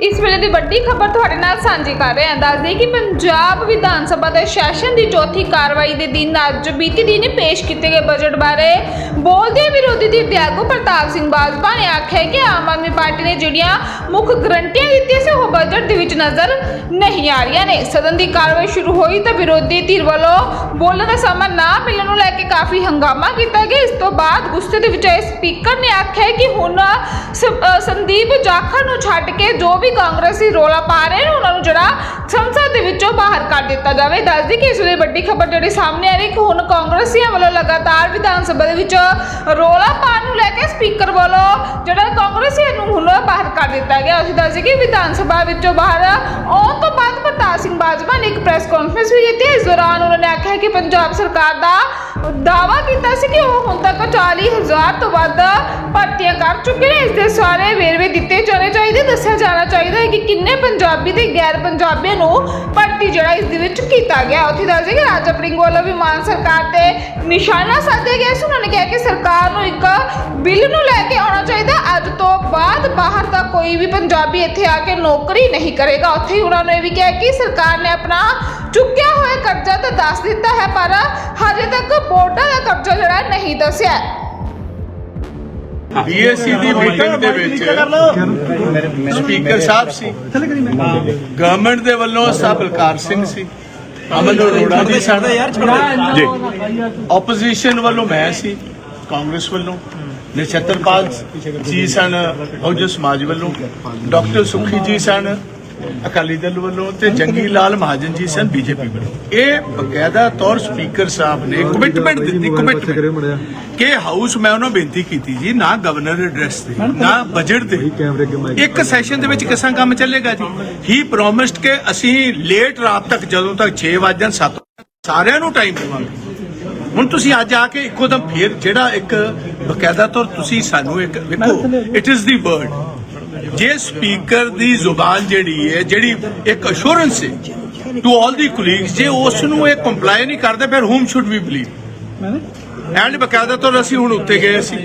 ਇਸ ਵੇਲੇ ਦੀ ਵੱਡੀ ਖਬਰ ਤੁਹਾਡੇ ਨਾਲ ਸਾਂਝੀ ਕਰ ਰਹੇ ਹਾਂ। ਦੱਸਦੇ ਕਿ ਪੰਜਾਬ ਵਿਧਾਨ ਸਭਾ ਦੇ ਸੈਸ਼ਨ ਦੀ ਚੌਥੀ ਕਾਰਵਾਈ ਦੇ ਦਿਨ ਅੱਜ ਬੀਤੀ ਦਿਨ ਪੇਸ਼ ਕੀਤੇ ਗਏ ਬਜਟ ਬਾਰੇ। ਬੋਲਦੇ ਵਿਰੋਧੀ ਧਿਰ ਦੇ ਆਗੂ ਪ੍ਰਤਾਪ ਸਿੰਘ ਬਾਜਵਾ ਨੇ ਆਖਿਆ ਕਿ ਆਮ ਆਦਮੀ ਪਾਰਟੀ ਨੇ ਜਿਹੜੀਆਂ ਮੁੱਖ ਗਰੰਟੀਆਂ ਦਿੱਤੀਆਂ ਸੀ, ਉਹ ਬਜਟ ਦੇ ਵਿੱਚ ਨਜ਼ਰ ਨਹੀਂ ਆ ਰਹੀਆਂ ਨੇ। ਸਦਨ ਦੀ ਕਾਰਵਾਈ ਸ਼ੁਰੂ ਹੋਈ ਤਾਂ ਵਿਰੋਧੀ ਧਿਰ ਵੱਲੋਂ ਬੋਲਣ ਦਾ ਸਮਾਂ ਨਾ ਮਿਲਣ ਨੂੰ ਲੈ ਕੇ ਕਾਫੀ ਹੰਗਾਮਾ ਕੀਤਾ ਗਿਆ। ਇਸ ਤੋਂ ਬਾਅਦ ਗੁੱਸੇ ਦੇ ਵਿੱਚ ਆਏ ਸਪੀਕਰ ਨੇ ਆਖਿਆ ਕਿ ਹੁਣ ਸੰਦੀਪ ਜਾਖੜ ਨੂੰ ਛੱਡ ਕੇ ਜੋ ਵੀ ਕਾਂਗਰਸੀ ਰੋਲਾ ਪਾ ਰਹੇ ਨੇ, ਉਹਨਾਂ ਨੂੰ ਜਿਹੜਾ ਸੰਸਦ ਦੇ ਵਿੱਚੋਂ ਬਾਹਰ ਕਰ ਦਿੱਤਾ ਜਾਵੇ। ਦੱਸਦੀ ਕਿ ਇਸ ਵੇਲੇ ਵੱਡੀ ਖਬਰ ਜਿਹੜੀ ਸਾਹਮਣੇ ਆ ਰਹੀ ਕਿ ਹੁਣ ਕਾਂਗਰਸੀਆਂ ਵੱਲੋਂ ਲਗਾਤਾਰ ਵਿਧਾਨ ਸਭਾ ਦੇ ਵਿੱਚ ਰੋਲਾ ਪਾਉਣ ਨੂੰ ਲੈ ਕੇ ਸਪੀਕਰ ਵੱਲੋਂ ਜਿਹੜਾ ਕਾਂਗਰਸੀਆਂ ਨੂੰ ਹੁਣ ਬਾਹਰ ਕਰ ਦਿੱਤਾ ਗਿਆ। ਅਸੀਂ ਦੱਸਦੇ ਕਿ ਵਿਧਾਨ ਸਭਾ ਵਿੱਚੋਂ ਬਾਹਰ ਆਉਣ ਤੋਂ ਬਾਅਦ ਪ੍ਰਤਾਪ ਸਿੰਘ ਬਾਜਵਾ ਨੇ ਇੱਕ ਪ੍ਰੈਸ ਕਾਨਫਰੰਸ ਵੀ ਕੀਤੀ। ਇਸ ਦੌਰਾਨ ਉਹਨਾਂ ਨੇ ਕਿ ਪੰਜਾਬ ਸਰਕਾਰ ਦਾ ਦਾਵਾ ਕੀਤਾ ਸੀ ਕਿ ਉਹ ਹੁਣ ਤੱਕ 40000 ਤੋਂ ਵੱਧ ਭਰਤੀਆਂ ਕਰ ਚੁੱਕੇ ਨੇ। ਇਸ ਦੇ ਸਾਰੇ ਵੇਰਵੇ ਦਿੱਤੇ ਜਾਣੇ ਚਾਹੀਦੇ, ਦੱਸਿਆ ਜਾਣਾ ਚਾਹੀਦਾ ਹੈ ਕਿ ਕਿੰਨੇ ਪੰਜਾਬੀ ਤੇ ਗੈਰ ਪੰਜਾਬੀਆਂ ਨੂੰ ਭਰਤੀ ਜਿਹੜਾ ਇਸ ਦੇ ਵਿੱਚ ਕੀਤਾ ਗਿਆ। ਉੱਥੇ ਦੱਸਦੇ ਕਿ ਰਾਜਾ ਵੜਿੰਗ ਵੱਲੋਂ ਵੀ ਮਾਨ ਸਰਕਾਰ ਤੇ ਨਿਸ਼ਾਨਾ ਸਾਧਿਆ ਗਿਆ ਸੀ। ਉਹਨਾਂ ਨੇ ਕਿਹਾ ਕਿ ਸਰਕਾਰ ਨੂੰ ਇੱਕ ਬਿੱਲ ਨੂੰ ਲੈ ਕੇ ਆਉਣਾ ਚਾਹੀਦਾ। ਅੱਜ ਤੋਂ ਬਾਅਦ ਬਾਹਰ ਦਾ ਕੋਈ ਵੀ ਪੰਜਾਬੀ ਇੱਥੇ ਆ ਕੇ ਨੌਕਰੀ ਨਹੀਂ ਕਰੇਗਾ। ਉੱਥੇ ਹੀ ਉਹਨਾਂ ਨੇ ਇਹ ਵੀ ਕਿਹਾ ਕਿ ਸਰਕਾਰ ਨੇ ਆਪਣਾ ਚੁੱਕਿਆ ਹੋਇਆ ਕਰਜ਼ਾ ਤਾਂ ਦੱਸ ਦਿੱਤਾ ਹੈ ਪਰ ਹਜੇ ਤੱਕ ਬੋਰਡਾਂ ਦਾ ਕਰਜ਼ਾ ਜਿਹੜਾ ਨਹੀਂ ਦੱਸਿਆ। ਬੀਐਸਸੀ ਦੀ ਮੀਟਿੰਗ ਦੇ ਵਿੱਚ ਸਪੀਕਰ ਸਾਹਿਬ ਸੀ। ਗਵਰਨਮੈਂਟ ਦੇ ਵੱਲੋਂ ਸਾਹਿਬ ਬਲਕਾਰ ਸਿੰਘ ਸੀ। ਅਮਨ ਅਰੋੜਾ ਜੀ। ਸਨ ਜੀ ਆਪੋਜੀਸ਼ਨ ਵੱਲੋਂ ਮੈਂ ਸੀ ਕਾਂਗਰਸ ਵੱਲੋਂ। ਨਛੱਤਰਪਾਲ ਜੀ ਸਨ ਬਹੁਜਨ ਸਮਾਜ ਵੱਲੋਂ। ਡਾਕਟਰ ਸੁਖੀ ਜੀ ਸਨ ਅਕਾਲੀ ਦਲ ਵੱਲੋਂ ਤੇ ਜੰਗੀ ਲਾਲ ਮਹਾਜਨ ਜੀ ਸਨ ਬੀਜੇਪੀ ਵੱਲੋਂ। ਇਹ ਬਕਾਇਦਾ ਤੌਰ ਸਪੀਕਰ ਸਾਹਿਬ ਨੇ ਕਮਿਟਮੈਂਟ ਦਿੱਤੀ ਕਮਿਟਮੈਂਟ ਕਿ ਹਾਊਸ ਮੈਂ ਉਹਨਾਂ ਬੇਨਤੀ ਕੀਤੀ ਜੀ ਨਾ ਗਵਰਨਰ ਐਡਰੈਸ ਤੇ ਨਾ ਬਜਟ ਤੇ। ਇੱਕ ਸੈਸ਼ਨ ਦੇ ਵਿੱਚ ਕਿਸਾਂ ਕੰਮ ਚੱਲੇਗਾ ਜੀ? ਹੀ ਪ੍ਰੋਮਿਸਡ ਕਿ ਅਸੀਂ ਲੇਟ ਰਾਤ ਤੱਕ ਜਦੋਂ ਤੱਕ 6 ਵਜੇ 7 ਸਾਰਿਆਂ ਨੂੰ ਟਾਈਮ ਦੇਵਾਂਗੇ। ਹੁਣ ਤੁਸੀਂ ਅੱਜ ਆ ਕੇ ਇੱਕੋ ਦਮ ਫੇਰ ਜਿਹੜਾ ਇੱਕ ਬਕਾਇਦਾ ਤੌਰ ਤੁਸੀਂ ਸਾਨੂੰ ਇੱਕ ਵੇਖੋ ਇਟ ਇਜ਼ ਦੀ ਵਰਡ ਜੇ ਸਪੀਕਰ ਦੀ ਜ਼ੁਬਾਨ ਜਿਹੜੀ ਹੈ ਜਿਹੜੀ ਇੱਕ ਅਸ਼ੋਰੈਂਸ ਹੈ ਟੂ ਆਲ ਦੀ ਕੁਲੀਗਸ ਜੇ ਉਸ ਨੂੰ ਇਹ ਕੰਪਲਾਈ ਨਹੀਂ ਕਰਦੇ ਫਿਰ whom should we believe and ਬਕਾਇਦਾ ਤੌਰ ਅਸੀਂ ਹੁਣ ਉੱਤੇ ਗਏ ਸੀ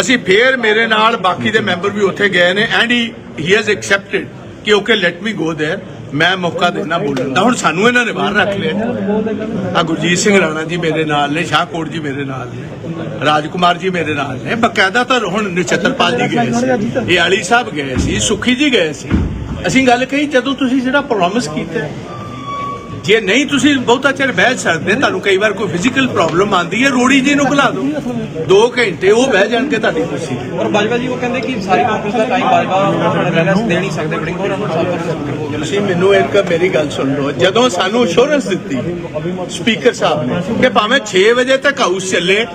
ਅਸੀਂ ਫੇਰ ਮੇਰੇ ਨਾਲ ਬਾਕੀ ਦੇ ਮੈਂਬਰ ਵੀ ਉੱਥੇ ਗਏ ਨੇ and he he has accepted ਕਿ okay let me go there ਮੈਂ ਮੌਕਾ ਦੇਣਾ ਬੋਲਣ ਦਾ। ਹੁਣ ਸਾਨੂੰ ਇਹਨਾਂ ਨੇ ਬਾਹਰ ਰੱਖ ਲਿਆ। ਆ ਗੁਰਜੀਤ ਸਿੰਘ ਰਾਣਾ ਜੀ ਮੇਰੇ ਨਾਲ ਨੇ ਸ਼ਾਹਕੋਟ ਜੀ ਮੇਰੇ ਨਾਲ ਨੇ, ਰਾਜਕੁਮਾਰ ਜੀ ਮੇਰੇ ਨਾਲ ਨੇ। ਬਕਾਇਦਾ ਤਾਂ ਹੁਣ ਨਛੱਤਰਪਾਲ ਜੀ ਗਏ ਸੀ। ਇਹ ਆਲੀ ਸਾਹਿਬ ਗਏ ਸੀ, ਸੁਖੀ ਜੀ ਗਏ ਸੀ। ਅਸੀਂ ਗੱਲ ਕਹੀ, ਜਦੋਂ ਤੁਸੀਂ ਜਿਹੜਾ ਪ੍ਰੋਮਿਸ ਕੀਤਾ ਜੇ ਨਹੀਂ ਤੁਸੀਂ ਬਹੁਤਾ ਚਿਰ ਬਹਿ ਸਕਦੇ ਤੁਹਾਨੂੰ ਕਈ ਵਾਰ ਕੋਈ ਫਿਜ਼ੀਕਲ ਪ੍ਰੋਬਲਮ ਆਂਦੀ ਹੈ ਰੋੜੀ ਜੀ ਨੂੰ ਬੁਲਾ ਦਿਓ। 2 ਘੰਟੇ ਉਹ ਬਹਿ ਜਾਣਗੇ ਤੁਹਾਡੀ ਕੁਰਸੀ ਔਰ ਬਾਜਵਾ ਜੀ ਉਹ ਕਹਿੰਦੇ ਕਿ ਸਾਰੀ ਕਾਂਗਰਸ ਦਾ ਟਾਈਮ ਬਾਜਵਾ ਉਹਨਾਂ ਰਹਿਣਾ ਦੇ ਨਹੀਂ ਸਕਦੇ ਬੜਿੰਗ ਹੋਰਾਂ ਨੂੰ ਸਭ ਤੁਸੀਂ ਮੈਨੂੰ ਇੱਕ ਮੇਰੀ ਗੱਲ ਸੁਣ ਲਓ। ਜਦੋਂ ਸਾਨੂੰ ਅਸ਼ੋਰੈਂਸ ਦਿੱਤੀ ਸਪੀਕਰ ਸਾਹਿਬ ਨੇ ਕਿ ਭਾਵੇਂ 6 ਵਜੇ ਤੱਕ ਹਾਊਸ ਚੱਲੇ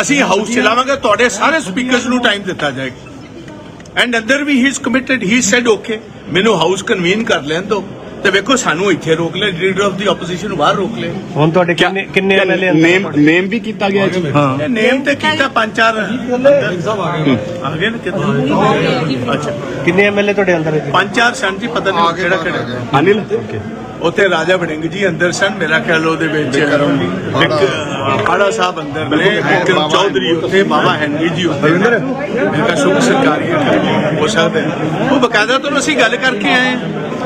ਅਸੀਂ ਹਾਊਸ ਚਲਾਵਾਂਗੇ ਤੁਹਾਡੇ ਸਾਰੇ ਸਪੀਕਰਸ ਨੂੰ ਟਾਈਮ ਦਿੱਤਾ ਜਾਏਗਾ। ਐਂਡ ਅੰਦਰ ਵੀ he is committed he said okay ਮੈਨੂੰ ਹਾਊਸ ਕਨਵੀਨ ਕਰ ਲੈਣ ਦਿਓ। ਤੇ ਵੇਖੋ ਸਾਨੂੰ ਇੱਥੇ ਰੋਕ ਲੈ ਲੀਡਰ ਆਫ ਦੀ ਆਪੋਜੀਸ਼ਨ ਨੂੰ ਬਾਹਰ ਰੋਕ ਲੈ। ਹੁਣ ਤੁਹਾਡੇ ਕਿੰਨੇ ਕਿੰਨੇ ਐਮਐਲਏ ਨੇਮ ਨੇਮ ਵੀ ਕੀਤਾ ਗਿਆ ਜੀ। ਇਹ ਨੇਮ ਤੇ ਕੀਤਾ ਪੰਜ ਚਾਰ। ਆ ਗਏ ਨਾ ਕਿਤੇ ਅੱਛਾ। ਕਿੰਨੇ ਐਮਐਲਏ ਤੁਹਾਡੇ ਅੰਦਰ ਹੈ ਪੰਜ ਚਾਰ ਜੀ ਪਤਾ ਨਹੀਂ ਕਿਹੜਾ ਕਿਹੜਾ। ਅਨਿਲ? ਉੱਥੇ ਰਾਜਾ ਵੜਿੰਗ ਜੀ ਅੰਦਰ ਸਨ ਮੇਰਾ ਖਿਆਲ ਉਹਦੇ ਵਿੱਚ। ਇੱਕ ਆੜਾ ਸਾਹਿਬ ਅੰਦਰ ਨੇ ਵਿਕਰਮ ਚੌਧਰੀ ਉੱਥੇ ਬਾਬਾ ਹੈਨਰੀ ਜੀ ਉੱਥੇ। ਮੇਰਾ ਸ਼ੁਭ ਸਰਕਾਰੀ ਹੋ ਸਕਦਾ ਹੈ। ਉਹ ਬਕਾਇਦਾ ਤੋਂ ਅਸੀਂ ਗੱਲ ਕਰਕੇ ਆਏ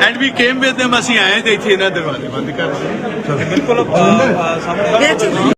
and we came with them ਅਸੀਂ ਆਏ ਤੇ ਇੱਥੇ ਇਹਨਾਂ ਦਰਵਾਜ਼ੇ ਬੰਦ ਕਰ ਦਿੱਤੇ ਬਿਲਕੁਲ ਸਾਹਮਣੇ